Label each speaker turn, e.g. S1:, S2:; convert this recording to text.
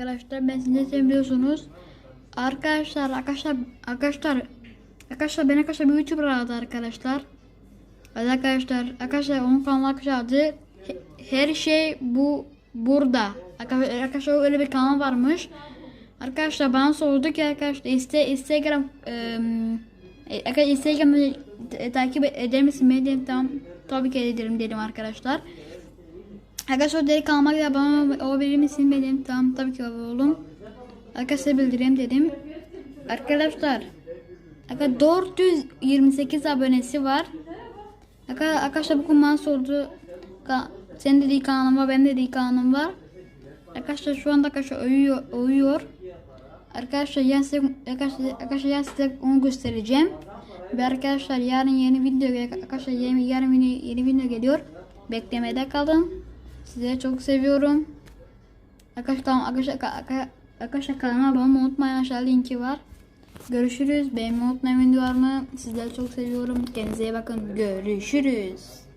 S1: arkadaşlar ben sizi seviyorsunuz. Arkadaşlar arkadaşlar arkadaşlar arkadaşlar ben arkadaşlar bir youtuber aradı arkadaşlar. Evet arkadaşlar arkadaşlar onun kanalı arkadaşlar her şey bu burada. Arkadaşlar öyle bir kanal varmış. Arkadaşlar bana sordu ki arkadaşlar iste Instagram e, Instagram'ı takip eder misin? Ben dedim tamam tabii ki ederim dedim arkadaşlar. Arkadaşlar deri kalmak ya bana o verir misin benim? Tamam tabii ki oğlum. Arkadaşlar bildireyim dedim. Arkadaşlar. Aka 428 abonesi var. Aka arkadaşlar bu kumman sordu. Aka, senin dediği kanalım var, benim dediği kanalım var. Arkadaşlar şu anda arkadaşlar uyuyor. uyuyor. Arkadaşlar yarın size, arkadaşlar, arkadaşlar yarın size onu göstereceğim. Ve arkadaşlar yarın yeni video arkadaşlar yeni yarın yeni, yeni video geliyor. Beklemede kalın. Size çok seviyorum. Arkadaşlar tamam arkadaşlar arkadaşlar kanalıma abone olmayı unutmayın aşağı linki var. Görüşürüz. Beğenmeyi unutmayın videolarımı. Sizleri çok seviyorum. Kendinize iyi bakın. Görüşürüz.